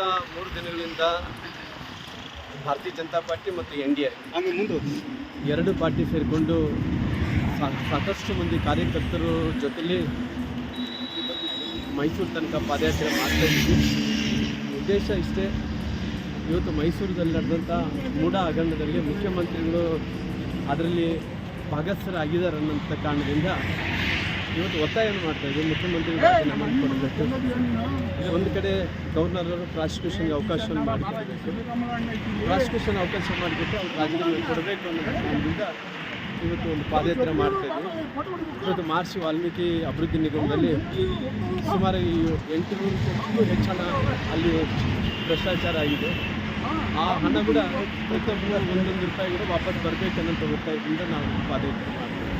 ಕಳೆದ ಮೂರು ದಿನಗಳಿಂದ ಭಾರತೀಯ ಜನತಾ ಪಾರ್ಟಿ ಮತ್ತು ಎನ್ ಡಿ ಎ. ಮುಂದೆ ಎರಡು ಪಾರ್ಟಿ ಸೇರಿಕೊಂಡು ಸಾ- ಸಾಕಷ್ಟು ಮಂದಿ ಕಾರ್ಯಕರ್ತರು ಜೊತೆಲಿ ಮೈಸೂರು ತನಕ ಪಾದಯಾತ್ರೆ ಮಾಡ್ತಾ ಇದ್ದೀವಿ. ಉದ್ದೇಶ ಇಷ್ಟೇ ಇವತ್ತು ಮೈಸೂರಿನಲ್ಲಿ ನಡೆದಂಥ ಮೂಢ ಹಗರಣದಲ್ಲಿ ಮುಖ್ಯಮಂತ್ರಿಗಳು ಅದರಲ್ಲಿ ಭಾಗಸ್ಥರಾಗಿದ್ದಾರೆ ಅನ್ನೋಂಥ ಕಾರಣದಿಂದ ಇವತ್ತು ಒತ್ತಾಯವನ್ನು ಮಾಡ್ತಾ ಇದ್ದೀವಿ ಮುಖ್ಯಮಂತ್ರಿಗಳು ಒಂದು ಕಡೆ ಗವರ್ನರ್ ಅವರು ಪ್ರಾಸಿಕ್ಯೂಷನ್ಗೆ ಅವಕಾಶವನ್ನು ಮಾಡಬೇಕು ಪ್ರಾಸಿಕ್ಯೂಷನ್ ಅವಕಾಶ ಮಾಡಿಬಿಟ್ಟು ಅವ್ರು ರಾಜೀನಾಮೆ ಕೊಡಬೇಕು ಅನ್ನೋದ್ರಿಂದ ಇವತ್ತು ಒಂದು ಪಾದಯಾತ್ರೆ ಮಾಡ್ತಾ ಇದ್ದೀವಿ ಇವತ್ತು ಮಹರ್ಷಿ ವಾಲ್ಮೀಕಿ ಅಭಿವೃದ್ಧಿ ನಿಗಮದಲ್ಲಿ ಸುಮಾರು ಈ ಎಂಟುನೂರು ಕೋಟಿಗೂ ಹೆಚ್ಚಿನ ಅಲ್ಲಿ ಭ್ರಷ್ಟಾಚಾರ ಆಗಿದೆ. ಆ ಹಣ ಕೂಡ ಪ್ರತಿಯೊಬ್ಬರು ಒಂದೊಂದು ರೂಪಾಯಿ ಕೂಡ ವಾಪಸ್ ಬರಬೇಕನ್ನೋಂಥ ಒತ್ತಾಯದಿಂದ ನಾವು ಪಾದಯಾತ್ರೆ ಮಾಡ್ತೀವಿ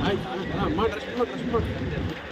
ಆಯ್ತು ಮಾಡ್ರಿ ಮಾಡ್ರಿ ಮಾಡ್ರಿ